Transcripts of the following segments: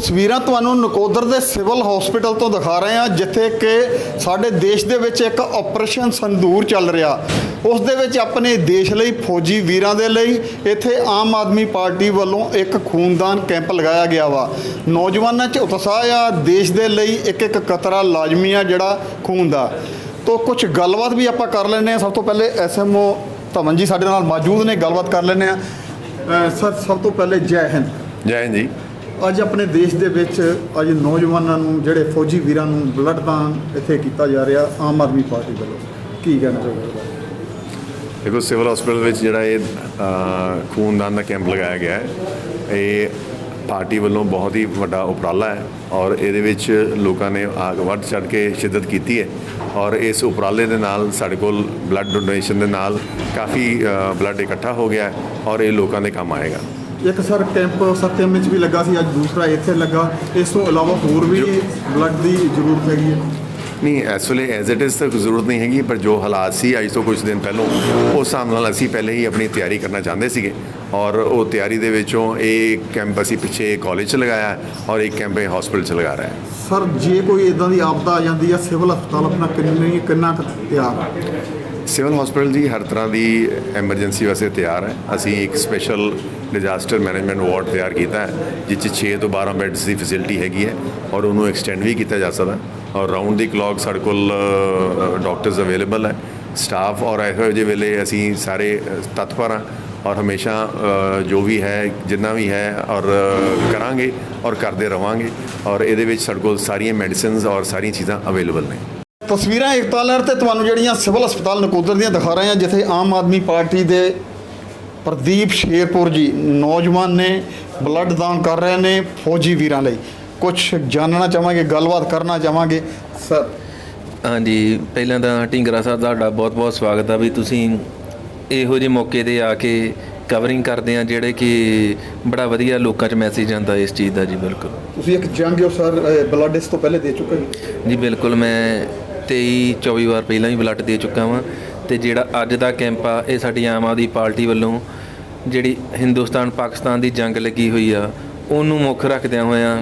ਤਸਵੀਰਾਂ ਤੁਹਾਨੂੰ ਨਕੋਦਰ ਦੇ ਸਿਵਲ ਹਸਪੀਟਲ ਤੋਂ ਦਿਖਾ ਰਹੇ ਹਾਂ, ਜਿੱਥੇ ਕਿ ਸਾਡੇ ਦੇਸ਼ ਦੇ ਵਿੱਚ ਇੱਕ ਆਪਰੇਸ਼ਨ ਸੰਦੂਰ ਚੱਲ ਰਿਹਾ। ਉਸ ਦੇ ਵਿੱਚ ਆਪਣੇ ਦੇਸ਼ ਲਈ ਫੌਜੀ ਵੀਰਾਂ ਦੇ ਲਈ ਇੱਥੇ ਆਮ ਆਦਮੀ ਪਾਰਟੀ ਵੱਲੋਂ ਇੱਕ ਖੂਨਦਾਨ ਕੈਂਪ ਲਗਾਇਆ ਗਿਆ ਵਾ। ਨੌਜਵਾਨਾਂ 'ਚ ਉਤਸ਼ਾਹ ਆ, ਦੇਸ਼ ਦੇ ਲਈ ਇੱਕ ਇੱਕ ਕਤਰਾ ਲਾਜ਼ਮੀ ਆ ਜਿਹੜਾ ਖੂਨ ਦਾ। ਤੋਂ ਕੁਝ ਗੱਲਬਾਤ ਵੀ ਆਪਾਂ ਕਰ ਲੈਂਦੇ ਆ ਸਭ ਤੋਂ ਪਹਿਲੇ ਐਸਐਮਓ ਧਮਨ ਜੀ ਸਾਡੇ ਨਾਲ ਮੌਜੂਦ ਨੇ, ਗੱਲਬਾਤ ਕਰ ਲੈਂਦੇ ਆ ਸਰ, ਸਭ ਤੋਂ ਪਹਿਲੇ ਜੈ ਹਿੰਦ। ਜੈ ਹਿੰਦ ਜੀ। ਅੱਜ ਆਪਣੇ ਦੇਸ਼ ਦੇ ਵਿੱਚ ਅੱਜ ਨੌਜਵਾਨਾਂ ਨੂੰ, ਜਿਹੜੇ ਫੌਜੀ ਵੀਰਾਂ ਨੂੰ ਬਲੱਡ ਦਾਨ ਇੱਥੇ ਕੀਤਾ ਜਾ ਰਿਹਾ, ਆਮ ਆਦਮੀ ਪਾਰਟੀ ਵੱਲੋਂ। ਕੀ ਕਹਿਣਾ ਚਾਹੋਗੇ? ਦੇਖੋ, ਸਿਵਲ ਹਸਪੀਟਲ ਵਿੱਚ ਜਿਹੜਾ ਇਹ ਖੂਨਦਾਨ ਦਾ ਕੈਂਪ ਲਗਾਇਆ ਗਿਆ ਹੈ, ਇਹ ਪਾਰਟੀ ਵੱਲੋਂ ਬਹੁਤ ਹੀ ਵੱਡਾ ਉਪਰਾਲਾ ਹੈ ਔਰ ਇਹਦੇ ਵਿੱਚ ਲੋਕਾਂ ਨੇ ਆਗ ਵੱਧ ਚੜ ਕੇ ਸ਼ਿੱਦਤ ਕੀਤੀ ਹੈ ਔਰ ਇਸ ਉਪਰਾਲੇ ਦੇ ਨਾਲ ਸਾਡੇ ਕੋਲ ਬਲੱਡ ਡੋਨੇਸ਼ਨ ਦੇ ਨਾਲ ਕਾਫੀ ਬਲੱਡ ਇਕੱਠਾ ਹੋ ਗਿਆ ਔਰ ਇਹ ਲੋਕਾਂ ਦੇ ਕੰਮ ਆਏਗਾ। ਇੱਕ ਸਰ ਕੈਂਪ ਸਤਿਅਮ ਵਿੱਚ ਵੀ ਲੱਗਾ ਸੀ ਅੱਜ ਦੂਸਰਾ ਇੱਥੇ ਲੱਗਾ। ਇਸ ਤੋਂ ਇਲਾਵਾ ਹੋਰ ਵੀ ਬਲੱਡ ਦੀ ਜ਼ਰੂਰਤ ਹੈਗੀ ਹੈ। ਨਹੀਂ ਇਸ ਵੇਲੇ ਐਜ਼ ਇਟ ਇਜ਼ ਤਾਂ ਕੋਈ ਜ਼ਰੂਰਤ ਨਹੀਂ ਹੈਗੀ ਪਰ ਜੋ ਹਾਲਾਤ ਸੀ ਅੱਜ ਤੋਂ ਕੁਝ ਦਿਨ ਪਹਿਲਾਂ ਉਸ ਹਿਸਾਬ ਨਾਲ ਅਸੀਂ ਪਹਿਲੇ ਹੀ ਆਪਣੀ ਤਿਆਰੀ ਕਰਨਾ ਚਾਹੁੰਦੇ ਸੀਗੇ। ਔਰ ਉਹ ਤਿਆਰੀ ਦੇ ਵਿੱਚੋਂ ਇਹ ਕੈਂਪ ਅਸੀਂ ਪਿੱਛੇ ਕਾਲਜ 'ਚ ਲਗਾਇਆ ਔਰ ਇੱਕ ਕੈਂਪ ਇਹ ਹਸਪੀਟਲ 'ਚ ਲਗਾ ਰਿਹਾ ਹੈ। ਸਰ ਜੇ ਕੋਈ ਇਦਾਂ ਦੀ ਆਪਦਾ ਆ ਜਾਂਦੀ ਹੈ ਸਿਵਲ ਹਸਪਤਾਲ ਆਪਣਾ ਕਿੰਨੀ ਕਿੰਨਾ ਤਿਆਰ ਸਿਵਲ ਹਸਪੀਟਲ ਜੀ ਹਰ ਤਰ੍ਹਾਂ ਦੀ ਐਮਰਜੈਂਸੀ ਵਾਸਤੇ ਤਿਆਰ ਹੈ। ਅਸੀਂ ਇੱਕ ਸਪੈਸ਼ਲ ਡਿਜ਼ਾਸਟਰ ਮੈਨੇਜਮੈਂਟ ਵਾਰਡ ਤਿਆਰ ਕੀਤਾ ਹੈ ਜਿਸ 'ਚ 6 ਤੋਂ 12 ਬੈੱਡਸ ਦੀ ਫੈਸਿਲਿਟੀ ਹੈਗੀ ਹੈ ਔਰ ਉਹਨੂੰ ਐਕਸਟੈਂਡ ਵੀ ਕੀਤਾ ਜਾ ਸਕਦਾ ਔਰ ਰਾਉਂਡ ਦੀ ਕਲੌਕ ਸਾਡੇ ਕੋਲ ਡਾਕਟਰਸ ਅਵੇਲੇਬਲ ਹੈ। ਸਟਾਫ ਔਰ ਇਹੋ ਜਿਹੇ ਵੇਲੇ ਅਸੀਂ ਸਾਰੇ ਤਤਪਰ ਹਾਂ ਔਰ ਹਮੇਸ਼ਾ ਜੋ ਵੀ ਹੈ, ਜਿੰਨਾ ਵੀ ਹੈ ਔਰ ਕਰਾਂਗੇ ਔਰ ਕਰਦੇ ਰਵਾਂਗੇ ਔਰ ਇਹਦੇ ਵਿੱਚ ਸਾਡੇ ਕੋਲ ਸਾਰੀਆਂ ਮੈਡੀਸਿਨਸ ਔਰ ਸਾਰੀਆਂ ਚੀਜ਼ਾਂ ਅਵੇਲੇਬਲ ਨੇ। ਤਸਵੀਰਾਂ ਏਕਤਾ ਲਹਿਰ ਤੇ ਤੁਹਾਨੂੰ ਜਿਹੜੀਆਂ ਸਿਵਲ ਹਸਪਤਾਲ ਨਕੋਦਰ ਦੀਆਂ ਦਿਖਾ ਰਹੇ ਹਾਂ ਜਿੱਥੇ ਆਮ ਆਦਮੀ ਪਾਰਟੀ ਦੇ ਪ੍ਰਦੀਪ ਸ਼ੇਰਪੁਰ ਜੀ ਨੌਜਵਾਨ ਨੇ ਬਲੱਡ ਦਾਨ ਕਰ ਰਹੇ ਨੇ ਫੌਜੀ ਵੀਰਾਂ ਲਈ। ਕੁਝ ਜਾਣਨਾ ਚਾਹਾਂਗੇ ਗੱਲਬਾਤ ਕਰਨਾ ਚਾਹਾਂਗੇ। ਸਰ। ਹਾਂਜੀ ਪਹਿਲਾਂ ਤਾਂ ਢਿੰਗਰਾ ਸਾਹਿਬ ਤੁਹਾਡਾ ਬਹੁਤ-ਬਹੁਤ ਸਵਾਗਤ ਆ ਵੀ ਤੁਸੀਂ ਇਹੋ ਜਿਹੇ ਮੌਕੇ ਤੇ ਆ ਕੇ ਕਵਰਿੰਗ ਕਰਦੇ ਆ ਜਿਹੜੇ ਕਿ ਬੜਾ ਵਧੀਆ ਲੋਕਾਂ 'ਚ ਮੈਸੇਜ ਆਉਂਦਾ ਇਸ ਚੀਜ਼ ਦਾ ਜੀ ਬਿਲਕੁਲ। ਤੁਸੀਂ ਇੱਕ ਜੰਗ ਹੋ ਸਰ ਬਲੱਡ ਇਸ ਤੋਂ ਪਹਿਲੇ ਦੇ ਚੁੱਕੇ ਜੀ ਬਿਲਕੁਲ ਮੈਂ 23 24 ਵਾਰ ਪਹਿਲਾਂ ਵੀ ਬਲੱਡ ਦੇ ਚੁੱਕਾ ਵਾਂ ਤੇ ਜਿਹੜਾ ਅੱਜ ਦਾ ਕੈਂਪ ਆ, ਇਹ ਸਾਡੀ ਆਮ ਆਦਮੀ ਪਾਰਟੀ ਵੱਲੋਂ ਜਿਹੜੀ ਹਿੰਦੁਸਤਾਨ ਪਾਕਿਸਤਾਨ ਦੀ ਜੰਗ ਲੱਗੀ ਹੋਈ ਆ, ਉਹਨੂੰ ਮੁੱਖ ਰੱਖਦਿਆਂ ਹੋਇਆਂ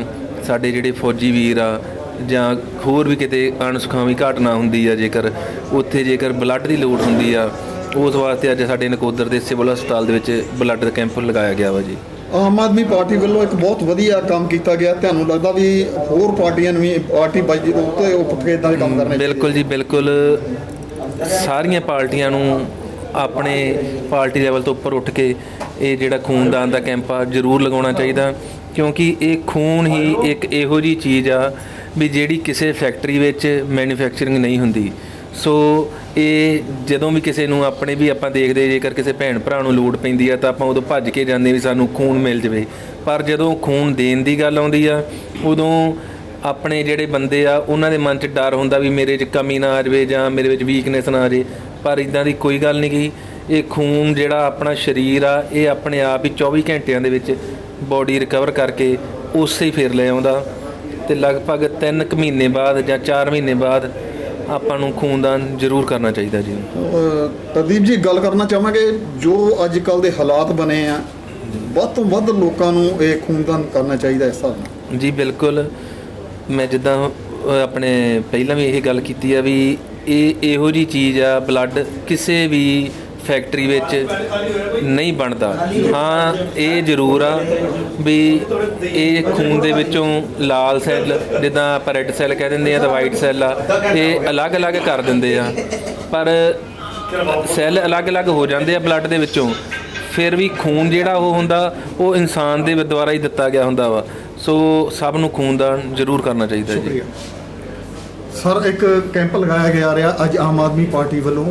ਸਾਡੇ ਜਿਹੜੇ ਫੌਜੀ ਵੀਰ ਆ ਜਾਂ ਹੋਰ ਵੀ ਕਿਤੇ ਅਣਸੁਖਾਵੀ ਘਟਨਾ ਹੁੰਦੀ ਆ ਜੇਕਰ, ਉੱਥੇ ਜੇਕਰ ਬਲੱਡ ਦੀ ਲੋੜ ਹੁੰਦੀ ਆ, ਉਸ ਵਾਸਤੇ ਅੱਜ ਸਾਡੇ ਨਕੋਦਰ ਦੇ ਸਿਵਲ ਹਸਪਤਾਲ ਦੇ ਵਿੱਚ ਬਲੱਡ ਦਾ ਕੈਂਪ ਲਗਾਇਆ ਗਿਆ ਵਾ ਜੀ। ਆਮ ਆਦਮੀ ਪਾਰਟੀ ਵੱਲੋਂ ਇੱਕ ਬਹੁਤ ਵਧੀਆ ਕੰਮ ਕੀਤਾ ਗਿਆ। ਤੁਹਾਨੂੰ ਲੱਗਦਾ ਵੀ ਹੋਰ ਪਾਰਟੀਆਂ ਨੂੰ ਵੀ ਪਾਰਟੀ ਬਾਜੀ ਦੇ ਉੱਤੇ ਉੱਠ ਕੇ ਇਦਾਂ ਦੇ ਕੰਮ ਕਰਨੇ ਬਿਲਕੁਲ ਜੀ, ਬਿਲਕੁਲ। ਸਾਰੀਆਂ ਪਾਰਟੀਆਂ ਨੂੰ ਆਪਣੇ ਪਾਰਟੀ ਲੈਵਲ ਤੋਂ ਉੱਪਰ ਉੱਠ ਕੇ ਇਹ ਜਿਹੜਾ ਖੂਨਦਾਨ ਦਾ ਕੈਂਪ ਆ, ਜ਼ਰੂਰ ਲਗਾਉਣਾ ਚਾਹੀਦਾ। ਕਿਉਂਕਿ ਇਹ ਖੂਨ ਹੀ ਇੱਕ ਇਹੋ ਜੀ ਚੀਜ਼ ਆ ਵੀ ਜਿਹੜੀ ਕਿਸੇ ਫੈਕਟਰੀ ਵਿੱਚ ਮੈਨੂਫੈਕਚਰਿੰਗ ਨਹੀਂ ਹੁੰਦੀ। ਸੋ ਇਹ ਜਦੋਂ ਵੀ ਕਿਸੇ ਨੂੰ ਆਪਣੇ ਵੀ ਆਪਾਂ ਦੇਖਦੇ ਜੇਕਰ ਕਿਸੇ ਭੈਣ ਭਰਾ ਨੂੰ ਲੋੜ ਪੈਂਦੀ ਆ, ਤਾਂ ਆਪਾਂ ਉਦੋਂ ਭੱਜ ਕੇ ਜਾਂਦੇ ਵੀ ਸਾਨੂੰ ਖੂਨ ਮਿਲ ਜਵੇ। ਪਰ ਜਦੋਂ ਖੂਨ ਦੇਣ ਦੀ ਗੱਲ ਆਉਂਦੀ ਆ, ਉਦੋਂ ਆਪਣੇ ਜਿਹੜੇ ਬੰਦੇ ਆ, ਉਹਨਾਂ ਦੇ ਮਨ 'ਚ ਡਰ ਹੁੰਦਾ ਵੀ ਮੇਰੇ 'ਚ ਕਮੀ ਨਾ ਆ ਜਾਵੇ ਜਾਂ ਮੇਰੇ ਵਿੱਚ ਵੀਕਨੈਸ ਨਾ ਆ ਜਾਵੇ। ਪਰ ਇਦਾਂ ਦੀ ਕੋਈ ਗੱਲ ਨਹੀਂ ਗਈ। ਇਹ ਖੂਨ ਜਿਹੜਾ ਆਪਣਾ ਸਰੀਰ ਆ, ਇਹ ਆਪਣੇ ਆਪ ਹੀ 24 ਘੰਟਿਆਂ ਦੇ ਵਿੱਚ ਬਾਡੀ ਰਿਕਵਰ ਕਰਕੇ ਉਸੇ ਹੀ ਫਿਰ ਲੈ ਆਉਂਦਾ। ਤੇ ਲਗਭਗ 3 ਕੁ ਮਹੀਨੇ ਬਾਅਦ ਜਾਂ 4 ਮਹੀਨੇ ਬਾਅਦ ਆਪਾਂ ਨੂੰ ਖੂਨਦਾਨ ਜ਼ਰੂਰ ਕਰਨਾ ਚਾਹੀਦਾ ਜੀ। ਪ੍ਰਦੀਪ ਜੀ ਗੱਲ ਕਰਨਾ ਚਾਹਾਂਗੇ ਜੋ ਅੱਜ ਕੱਲ ਦੇ ਹਾਲਾਤ ਬਣੇ ਆ ਵੱਧ ਤੋਂ ਵੱਧ ਲੋਕਾਂ ਨੂੰ ਇਹ ਖੂਨਦਾਨ ਕਰਨਾ ਚਾਹੀਦਾ ਇਸ ਹਿਸਾਬ ਨਾਲ। ਜੀ ਬਿਲਕੁਲ। ਮੈਂ ਜਿੱਦਾਂ ਆਪਣੇ ਪਹਿਲਾਂ ਵੀ ਇਹ ਗੱਲ ਕੀਤੀ ਆ ਵੀ ਇਹ ਇਹੋ ਜੀ ਚੀਜ਼ ਆ ਬਲੱਡ ਕਿਸੇ ਵੀ ਫੈਕਟਰੀ ਵਿੱਚ ਨਹੀਂ ਬਣਦਾ। ਹਾਂ, ਇਹ ਜ਼ਰੂਰ ਆ ਵੀ ਇਹ ਖੂਨ ਦੇ ਵਿੱਚੋਂ ਲਾਲ ਸੈੱਲ, ਜਿੱਦਾਂ ਆਪਾਂ ਰੈੱਡ ਸੈੱਲ ਕਹਿ ਦਿੰਦੇ ਆ ਤਾਂ ਵਾਈਟ ਸੈੱਲ ਆ, ਇਹ ਅਲੱਗ-ਅਲੱਗ ਕਰ ਦਿੰਦੇ ਆ। ਪਰ ਸੈੱਲ ਅਲੱਗ-ਅਲੱਗ ਹੋ ਜਾਂਦੇ ਆ ਬਲੱਡ ਦੇ ਵਿੱਚੋਂ। ਫਿਰ ਵੀ ਖੂਨ ਜਿਹੜਾ ਉਹ ਹੁੰਦਾ, ਉਹ ਇਨਸਾਨ ਦੇ ਦੁਆਰਾ ਹੀ ਦਿੱਤਾ ਗਿਆ ਹੁੰਦਾ ਵਾ। ਸੋ ਸਭ ਨੂੰ ਖੂਨਦਾਨ ਜ਼ਰੂਰ ਕਰਨਾ ਚਾਹੀਦਾ ਜੀ। ਸਰ, ਇੱਕ ਕੈਂਪ ਲਗਾਇਆ ਗਿਆ ਰਿਹਾ ਅੱਜ ਆਮ ਆਦਮੀ ਪਾਰਟੀ ਵੱਲੋਂ।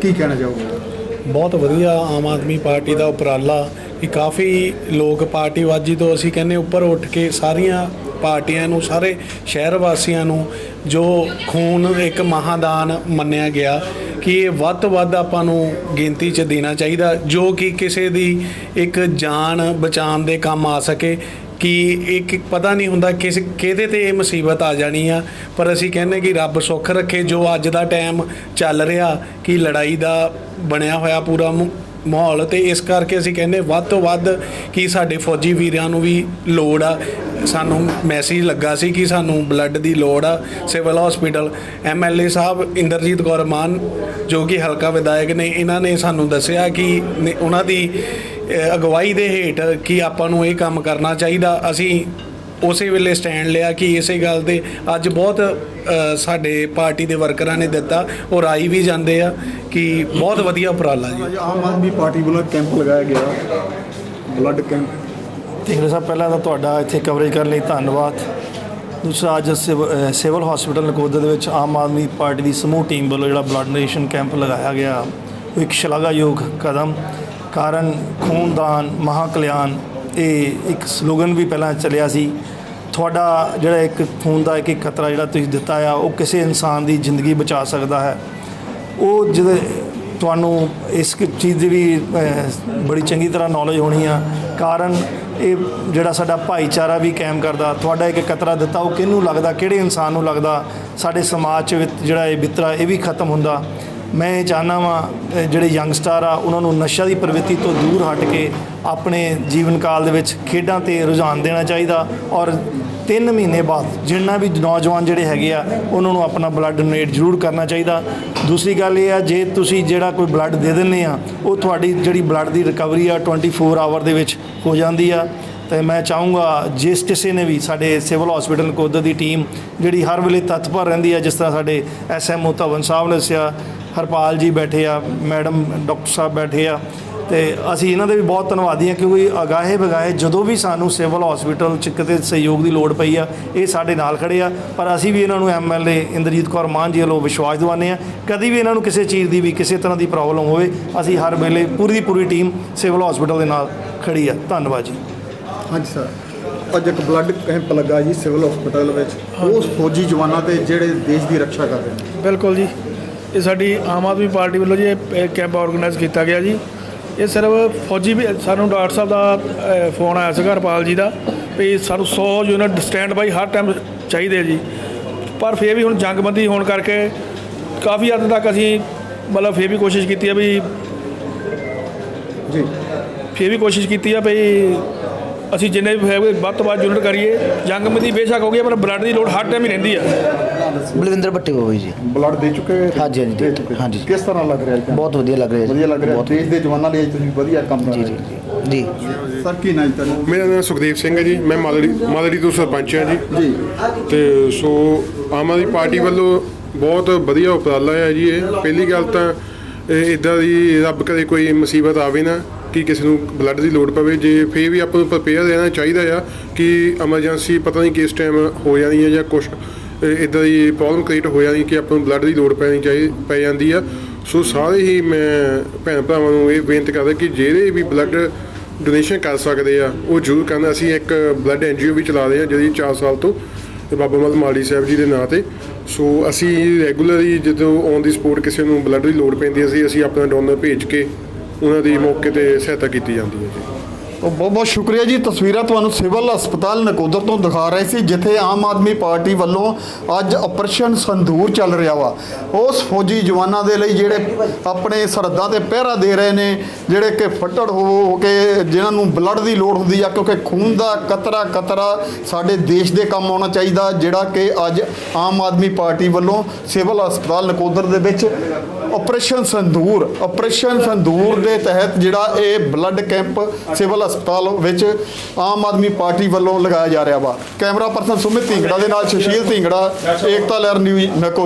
ਕੀ ਕਹਿਣਾ ਚਾਹੋਗੇ? ਬਹੁਤ ਵਧੀਆ ਆਮ ਆਦਮੀ ਪਾਰਟੀ ਦਾ ਉਪਰਾਲਾ ਕਿ ਕਾਫੀ ਲੋਕ ਪਾਰਟੀਵਾਜੀ ਤੋਂ ਅਸੀਂ ਕਹਿੰਦੇ ਉੱਪਰ ਉੱਠ ਕੇ ਸਾਰੀਆਂ ਪਾਰਟੀਆਂ ਨੂੰ, ਸਾਰੇ ਸ਼ਹਿਰ ਵਾਸੀਆਂ ਨੂੰ ਜੋ ਖੂਨ ਇੱਕ ਮਹਾਦਾਨ ਮੰਨਿਆ ਗਿਆ ਕਿ ਇਹ ਵੱਧ ਤੋਂ ਵੱਧ ਆਪਾਂ ਨੂੰ ਗਿਣਤੀ 'ਚ ਦੇਣਾ ਚਾਹੀਦਾ ਜੋ ਕਿ ਕਿਸੇ ਦੀ ਇੱਕ ਜਾਨ ਬਚਾਉਣ ਦੇ ਕੰਮ ਆ ਸਕੇ। ਕਿ ਇੱਕ ਪਤਾ ਨਹੀਂ ਹੁੰਦਾ ਕਿਸ ਕਿਹਦੇ ਤੇ ਇਹ ਮੁਸੀਬਤ ਆ ਜਾਣੀ ਆ, ਪਰ ਅਸੀਂ ਕਹਿੰਦੇ ਕਿ ਰੱਬ ਸੁੱਖ ਰੱਖੇ, ਜੋ ਅੱਜ ਦਾ ਟਾਈਮ ਚੱਲ ਰਿਹਾ ਕਿ ਲੜਾਈ ਦਾ ਬਣਿਆ ਹੋਇਆ ਪੂਰਾ ਮ- ਮਾਹੌਲ ਤੇ ਇਸ ਕਰਕੇ ਅਸੀਂ ਕਹਿੰਦੇ ਵੱਧ ਤੋਂ ਵੱਧ ਕਿ ਸਾਡੇ ਫੌਜੀ ਵੀਰਾਂ ਨੂੰ ਵੀ ਲੋੜ ਆ। ਸਾਨੂੰ ਮੈਸੇਜ ਲੱਗਾ ਸੀ ਕਿ ਸਾਨੂੰ ਬਲੱਡ ਦੀ ਲੋੜ ਆ। ਸਿਵਲ ਹਸਪੀਟਲ ਐਮਐਲਏ ਸਾਹਿਬ ਇੰਦਰਜੀਤ ਕੌਰ ਮਾਨ, ਜੋ ਕਿ ਹਲਕਾ ਵਿਧਾਇਕ ਨੇ, ਇਹਨਾਂ ਨੇ ਸਾਨੂੰ ਦੱਸਿਆ ਕਿ ਨੇ- ਉਹਨਾਂ ਦੀ ਅਗਵਾਈ ਦੇ ਹੇਠ ਕਿ ਆਪਾਂ ਨੂੰ ਇਹ ਕੰਮ ਕਰਨਾ ਚਾਹੀਦਾ। ਅਸੀਂ ਉਸੇ ਵੇਲੇ ਸਟੈਂਡ ਲਿਆ ਕਿ ਇਸੇ ਗੱਲ ਤੇ ਅੱਜ ਬਹੁਤ ਸਾਡੇ ਪਾਰਟੀ ਦੇ ਵਰਕਰਾਂ ਨੇ ਦਿੱਤਾ। ਔਰ ਆਈ ਵੀ ਜਾਂਦੇ ਆ ਕਿ ਬਹੁਤ ਵਧੀਆ ਉਪਰਾਲਾ ਜੀ। ਆਮ ਆਦਮੀ ਪਾਰਟੀ ਵੱਲੋਂ ਕੈਂਪ ਲਗਾਇਆ ਗਿਆ। Blood camp. ਹੈ ਸਾਹਿਬ ਪਹਿਲਾਂ ਤਾਂ ਤੁਹਾਡਾ ਇੱਥੇ ਕਵਰੇਜ ਕਰਨ ਲਈ ਧੰਨਵਾਦ। ਦੂਸਰਾ ਅੱਜ ਸਿਵਲ ਹਸਪੀਟਲ ਨਕੋਦਰ ਦੇ ਵਿੱਚ ਆਮ ਆਦਮੀ ਪਾਰਟੀ ਦੀ ਸਮੂਹ ਟੀਮ ਵੱਲੋਂ ਜਿਹੜਾ ਬਲੱਡ ਡੋਨੇਸ਼ਨ ਕੈਂਪ ਲਗਾਇਆ ਗਿਆ ਉਹ ਇੱਕ ਸ਼ਲਾਘਾਯੋਗ ਕਦਮ। ਕਾਰਨ ਖੂਨਦਾਨ, ਮਹਾਕਲਿਆਣ, ਇਹ ਇੱਕ ਸਲੋਗਨ ਵੀ ਪਹਿਲਾਂ ਚੱਲਿਆ ਸੀ। ਤੁਹਾਡਾ ਜਿਹੜਾ ਇੱਕ ਖੂਨ ਦਾ ਇੱਕ ਇੱਕ ਕਤਰਾ ਜਿਹੜਾ ਤੁਸੀਂ ਦਿੱਤਾ ਆ, ਉਹ ਕਿਸੇ ਇਨਸਾਨ ਦੀ ਜ਼ਿੰਦਗੀ ਬਚਾ ਸਕਦਾ ਹੈ। ਉਹ ਜਦੋਂ ਤੁਹਾਨੂੰ ਇਸ ਚੀਜ਼ ਦੀ ਵੀ ਬੜੀ ਚੰਗੀ ਤਰ੍ਹਾਂ ਨੌਲੇਜ ਹੋਣੀ ਆ। ਕਾਰਨ ਇਹ ਜਿਹੜਾ ਸਾਡਾ ਭਾਈਚਾਰਾ ਵੀ ਕਾਇਮ ਕਰਦਾ। ਤੁਹਾਡਾ ਇੱਕ ਕਤਰਾ ਦਿੱਤਾ, ਉਹ ਕਿਹਨੂੰ ਲੱਗਦਾ, ਕਿਹੜੇ ਇਨਸਾਨ ਨੂੰ ਲੱਗਦਾ? ਸਾਡੇ ਸਮਾਜ 'ਚ ਵਿੱਚ ਜਿਹੜਾ ਇਹ ਬਿਤਰਾ, ਇਹ ਵੀ ਖਤਮ ਹੁੰਦਾ। ਮੈਂ ਇਹ ਚਾਹੁੰਦਾ ਵਾਂ ਜਿਹੜੇ ਯੰਗਸਟਰ ਆ, ਉਹਨਾਂ ਨੂੰ ਨਸ਼ਾ ਦੀ ਪ੍ਰਵਿਰਤੀ ਤੋਂ ਦੂਰ ਹਟ ਕੇ ਆਪਣੇ ਜੀਵਨ ਕਾਲ ਦੇ ਵਿੱਚ ਖੇਡਾਂ ਤੇ ਰੁਝਾਨ ਦੇਣਾ ਚਾਹੀਦਾ ਔਰ 3 ਮਹੀਨੇ ਬਾਅਦ ਜਿੰਨਾ ਵੀ ਨੌਜਵਾਨ ਜਿਹੜੇ ਹੈਗੇ ਆ, ਉਹਨਾਂ ਨੂੰ ਆਪਣਾ ਬਲੱਡ ਡੋਨੇਟ ਜ਼ਰੂਰ ਕਰਨਾ ਚਾਹੀਦਾ। ਦੂਸਰੀ ਗੱਲ ਇਹ ਆ, ਜੇ ਤੁਸੀਂ ਜਿਹੜਾ ਕੋਈ ਬਲੱਡ ਦੇ ਦਿੰਦੇ ਆ, ਉਹ ਤੁਹਾਡੀ ਜਿਹੜੀ ਬਲੱਡ ਦੀ ਰਿਕਵਰੀ ਆ 24 ਆਵਰ ਦੇ ਵਿੱਚ ਹੋ ਜਾਂਦੀ ਆ। ਤੇ ਮੈਂ ਚਾਹੂੰਗਾ, ਜਿਸ ਕਿਸੇ ਨੇ ਵੀ ਸਾਡੇ ਸਿਵਲ ਹਸਪੀਟਲ ਕੋਦਰ ਦੀ ਟੀਮ ਜਿਹੜੀ ਹਰ ਵੇਲੇ ਤਤਪਰ ਰਹਿੰਦੀ ਆ, ਜਿਸ ਤਰ੍ਹਾਂ ਸਾਡੇ ਐਸਐਮਓ ਧਵਨ ਸਾਹਿਬ ਨੇ ਦੱਸਿਆ ਹਰਪਾਲ ਜੀ ਬੈਠੇ ਆ ਮੈਡਮ ਡਾਕਟਰ ਸਾਹਿਬ ਬੈਠੇ ਆ ਤੇ ਅਸੀਂ ਇਹਨਾਂ ਦੇ ਵੀ ਬਹੁਤ ਧੰਨਵਾਦੀ ਹਾਂ ਕਿਉਂਕਿ ਅਗਾਹੇ ਬਗਾਹੇ ਜਦੋਂ ਵੀ ਸਾਨੂੰ ਸਿਵਲ ਹਸਪੀਟਲ ਚ ਕਿਤੇ ਸਹਿਯੋਗ ਦੀ ਲੋੜ ਪਈ ਆ ਇਹ ਸਾਡੇ ਨਾਲ ਖੜੇ ਆ ਪਰ ਅਸੀਂ ਵੀ ਇਹਨਾਂ ਨੂੰ ਐਮਐਲਏ ਇੰਦਰਜੀਤ ਕੌਰ ਮਾਨ ਜੀ ਵੱਲੋਂ ਵਿਸ਼ਵਾਸ ਦਿਵਾਉਂਦੇ ਆ ਕਦੀ ਵੀ ਇਹਨਾਂ ਨੂੰ ਕਿਸੇ ਚੀਜ਼ ਦੀ ਵੀ ਕਿਸੇ ਤਰ੍ਹਾਂ ਦੀ ਪ੍ਰੋਬਲਮ ਹੋਵੇ ਅਸੀਂ ਹਰ ਵੇਲੇ ਪੂਰੀ ਦੀ ਪੂਰੀ ਟੀਮ ਸਿਵਲ ਹਸਪੀਟਲ ਦੇ ਨਾਲ ਖੜੀ ਆ ਧੰਨਵਾਦ ਜੀ। ਹਾਂਜੀ ਸਰ ਅੱਜ ਇੱਕ ਬਲੱਡ ਕੈਂਪ ਲੱਗਾ ਜੀ ਸਿਵਲ ਹਸਪੀਟਲ ਵਿੱਚ ਉਸ ਫੌਜੀ ਜਵਾਨਾਂ ਤੇ ਜਿਹੜੇ ਦੇਸ਼ ਦੀ ਰੱਖਿਆ ਕਰ ਰਹੇ ਨੇ। ਬਿਲਕੁਲ ਜੀ। ਇਹ ਸਾਡੀ ਆਮ ਆਦਮੀ ਪਾਰਟੀ ਵੱਲੋਂ ਜੀ ਇਹ ਕੈਂਪ ਆਰਗੇਨਾਈਜ਼ ਕੀਤਾ ਗਿਆ ਜੀ। ਇਹ ਸਿਰਫ ਫੌਜੀ ਵੀ ਸਾਨੂੰ ਡਾਕਟਰ ਸਾਹਿਬ ਦਾ ਫੋਨ ਆਇਆ ਸੀਗਾ ਹਰਪਾਲ ਜੀ ਦਾ ਵੀ ਸਾਨੂੰ 100 ਯੂਨਿਟ ਸਟੈਂਡ ਬਾਈ ਹਰ ਟਾਈਮ ਚਾਹੀਦੇ ਜੀ। ਪਰ ਫਿਰ ਵੀ ਹੁਣ ਜੰਗਬੰਦੀ ਹੋਣ ਕਰਕੇ ਕਾਫੀ ਹੱਦ ਤੱਕ ਅਸੀਂ ਮਤਲਬ ਫਿਰ ਵੀ ਕੋਸ਼ਿਸ਼ ਕੀਤੀ ਆ ਵੀ ਜੀ। ਫਿਰ ਵੀ ਕੋਸ਼ਿਸ਼ ਕੀਤੀ ਆ ਵੀ ਅਸੀਂ ਜਿੰਨੇ ਵੀ ਵੱਧ ਤੋਂ ਵੱਧ ਯੂਨਿਟ ਕਰੀਏ। ਜੰਗਬੰਦੀ ਬੇਸ਼ੱਕ ਹੋ ਗਈ ਪਰ ਬਲੱਡ ਦੀ ਲੋੜ ਹਰ ਟਾਈਮ ਹੀ ਰਹਿੰਦੀ ਆ। ਬਲਵਿੰਦਰ ਭੱਟੀ ਹੋਈ ਜੀ। ਬਲੱਡ ਦੇ ਚੁੱਕੇ ਹਾਂਜੀ, ਹਾਂਜੀ, ਦੇ ਚੁੱਕੇ, ਹਾਂਜੀ। ਕਿਸ ਤਰ੍ਹਾਂ ਲੱਗ ਰਿਹਾ ਜੀ ਬਹੁਤ ਵਧੀਆ ਲੱਗ ਰਿਹਾ ਜੀ। ਵਧੀਆ ਲੱਗ ਰਿਹਾ। ਬਹੁਤ ਦੇਸ਼ ਦੇ ਜਵਾਨਾਂ ਲਈ ਅੱਜ ਤੁਸੀਂ ਵਧੀਆ ਕੰਮ ਕਰ ਜੀ ਰਹੇ ਜੀ ਹੋ ਜੀ। ਸਰ ਕੀ ਨਾਮ ਜੀ ਤੁਹਾਡਾ? ਮੇਰਾ ਨਾਮ ਸੁਖਦੇਵ ਸਿੰਘ ਹੈ ਜੀ। ਮੈਂ ਮਾਲੜੀ ਮਾਲੜੀ ਤੋਂ ਸਰਪੰਚ ਹਾਂ ਜੀ। ਜੀ। ਤੇ ਸੋ ਆਮ ਆਦਮੀ ਪਾਰਟੀ ਵੱਲੋਂ ਬਹੁਤ ਵਧੀਆ ਉਪਰਾਲਾ ਹੈ ਜੀ ਇਹ। ਪਹਿਲੀ ਗੱਲ ਤਾਂ ਇਦਾਂ ਦੀ ਰੱਬ ਕਦੇ ਕੋਈ ਮੁਸੀਬਤ ਆਵੇ ਨਾ ਕਿ ਕਿਸੇ ਨੂੰ ਬਲੱਡ ਦੀ ਲੋੜ ਪਵੇ। ਜੇ ਫੇਰ ਵੀ ਆਪਾਂ ਨੂੰ ਪ੍ਰਪੇਅਰ ਰਹਿਣਾ ਚਾਹੀਦਾ ਆ ਕਿ ਐਮਰਜੈਂਸੀ ਪਤਾ ਨਹੀਂ ਕਿਸ ਟਾਈਮ ਹੋ ਜਾਣੀ ਹੈ ਜਾਂ ਕੁਝ ਇਦਾਂ ਦੀ ਪ੍ਰੋਬਲਮ ਕ੍ਰੀਏਟ ਹੋ ਜਾਣੀ ਕਿ ਆਪਾਂ ਨੂੰ ਬਲੱਡ ਦੀ ਲੋੜ ਪੈਣੀ ਚਾਹੀ ਪੈ ਜਾਂਦੀ ਆ। ਸੋ ਸਾਰੇ ਹੀ ਮੈਂ ਭੈਣ ਭਰਾਵਾਂ ਨੂੰ ਇਹ ਬੇਨਤੀ ਕਰਦਾ ਕਿ ਜਿਹੜੇ ਵੀ ਬਲੱਡ ਡੋਨੇਸ਼ਨ ਕਰ ਸਕਦੇ ਆ, ਉਹ ਜ਼ਰੂਰ ਕਰਨ। ਅਸੀਂ ਇੱਕ ਬਲੱਡ ਐਨਜੀਓ ਵੀ ਚਲਾ ਰਹੇ ਹਾਂ ਜਿਹੜੀ 4 ਸਾਲ ਤੋਂ ਬਾਬਾ ਮਲ ਮਾਲੀ ਸਾਹਿਬ ਜੀ ਦੇ ਨਾਂ ਤੇ। ਸੋ ਅਸੀਂ ਰੈਗੂਲਰਲੀ ਜਦੋਂ ਔਨ ਦੀ ਸਪੋਰਟ ਕਿਸੇ ਨੂੰ ਬਲੱਡ ਦੀ ਲੋੜ ਪੈਂਦੀ ਹੈ ਅਸੀਂ ਅਸੀਂ ਆਪਣਾ ਡੋਨਰ ਭੇਜ ਕੇ ਉਹਨਾਂ ਦੀ ਮੌਕੇ ਤੇ ਸਹਾਇਤਾ ਕੀਤੀ ਜਾਂਦੀ ਹੈ ਜੀ। ਬਹੁਤ ਬਹੁਤ ਸ਼ੁਕਰੀਆ ਜੀ। ਤਸਵੀਰਾਂ ਤੁਹਾਨੂੰ ਸਿਵਲ ਹਸਪਤਾਲ ਨਕੋਦਰ ਤੋਂ ਦਿਖਾ ਰਹੇ ਸੀ, ਜਿੱਥੇ ਆਮ ਆਦਮੀ ਪਾਰਟੀ ਵੱਲੋਂ ਅੱਜ ਆਪਰੇਸ਼ਨ ਸੰਧੂਰ ਚੱਲ ਰਿਹਾ ਵਾ। ਉਸ ਫੌਜੀ ਜਵਾਨਾਂ ਦੇ ਲਈ ਜਿਹੜੇ ਆਪਣੇ ਸਰਹੱਦਾਂ ਤੇ ਪਹਿਰਾ ਦੇ ਰਹੇ ਨੇ, ਜਿਹੜੇ ਕਿ ਫੱਟੜ ਹੋ ਹੋ ਕੇ ਜਿਨ੍ਹਾਂ ਨੂੰ ਬਲੱਡ ਦੀ ਲੋੜ ਹੁੰਦੀ ਆ, ਕਿਉਂਕਿ ਖੂਨ ਦਾ ਕਤਰਾ ਕਤਰਾ ਸਾਡੇ ਦੇਸ਼ ਦੇ ਕੰਮ ਆਉਣਾ ਚਾਹੀਦਾ, ਜਿਹੜਾ ਕਿ ਅੱਜ ਆਮ ਆਦਮੀ ਪਾਰਟੀ ਵੱਲੋਂ ਸਿਵਲ ਹਸਪਤਾਲ ਨਕੋਦਰ ਦੇ ਵਿੱਚ ਆਪਰੇਸ਼ਨ ਸੰਦੂਰ ਆਪਰੇਸ਼ਨ ਸੰਦੂਰ ਦੇ ਤਹਿਤ ਜਿਹੜਾ ਇਹ ਬਲੱਡ ਕੈਂਪ ਸਿਵਲ ਹਸਪਤਾਲ ਵਿੱਚ ਆਮ ਆਦਮੀ ਪਾਰਟੀ ਵੱਲੋਂ ਲਗਾਇਆ ਜਾ ਰਿਹਾ ਵਾ। ਕੈਮਰਾ ਪਰਸਨ ਸੁਮਿਤ ਢਿੰਗੜਾ ਦੇ ਨਾਲ ਸੁਸ਼ੀਲ ਢਿੰਗੜਾ, ਏਕਤਾ ਲਹਿਰ ਨਿਊਜ਼ ਨਕੋ